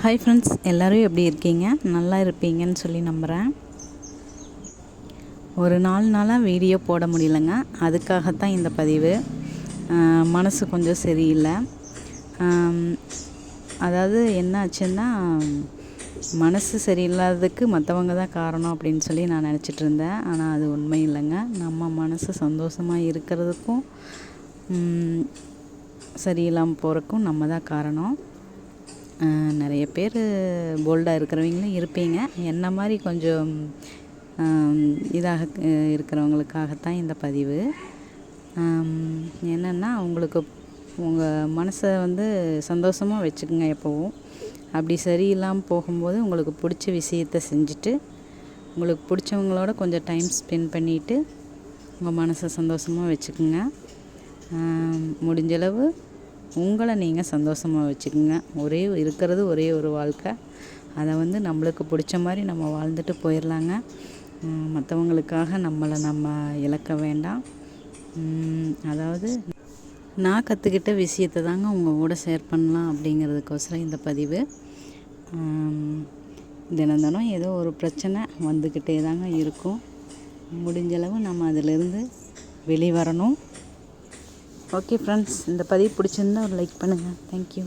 Hi friends எல்லோரும் எப்படி இருக்கீங்க? நல்லா இருப்பீங்கன்னு சொல்லி நம்புகிறேன் ஒரு நாலு நாளாக வீடியோ போட முடியலங்க. அதுக்காகத்தான் இந்த பதிவு. மனசு கொஞ்சம் சரியில்லை. அதாவது என்ன ஆச்சுன்னா மனசு சரியில்லாததுக்கு மற்றவங்க தான் காரணம் அப்படின்னு சொல்லி நான் நினச்சிட்டு இருந்தேன். ஆனால் அது உண்மை இல்லைங்க. நம்ம மனசு சந்தோஷமாக இருக்கிறதுக்கும் சரியில்லாமல் போகிறக்கும் நம்ம தான் காரணம். நிறைய பேர் போல்டாக இருக்கிறவங்களும் இருப்பீங்க. என்ன மாதிரி கொஞ்சம் இதாக இருக்கிறவங்களுக்காகத்தான் இந்த பதிவு. என்னென்னா உங்களுக்கு உங்கள் மனசை வந்து சந்தோஷமாக வச்சுக்கோங்க எப்போவும். அப்படி சரியில்லாமல் போகும்போது உங்களுக்கு பிடிச்ச விஷயத்த செஞ்சுட்டு உங்களுக்கு பிடிச்சவங்களோட கொஞ்சம் டைம் ஸ்பெண்ட் பண்ணிவிட்டு உங்கள் மனசை சந்தோஷமாக வச்சுக்கோங்க. முடிஞ்சளவு உங்களை நீங்கள் சந்தோஷமாக வச்சுக்கோங்க. ஒரே இருக்கிறது ஒரே ஒரு வாழ்க்கை. அதை வந்து நம்மளுக்கு பிடிச்ச மாதிரி நம்ம வாழ்ந்துட்டு போயிடலாங்க மற்றவங்களுக்காக நம்மளை நம்ம இழக்க வேண்டாம். அதாவது நான் கற்றுக்கிட்ட விஷயத்தை தாங்க உங்கள் கூட ஷேர் பண்ணலாம் அப்படிங்கிறதுக்கோசரம் இந்த பதிவு. தினம் தினம் ஏதோ ஒரு பிரச்சனை வந்துக்கிட்டே தாங்க இருக்கும். முடிஞ்சளவு நம்ம அதிலிருந்து வெளிவரணும். ஓகே ஃப்ரெண்ட்ஸ் இந்த பதிவு பிடிச்சிருந்தா ஒரு லைக் பண்ணுங்கள் தேங்க்யூ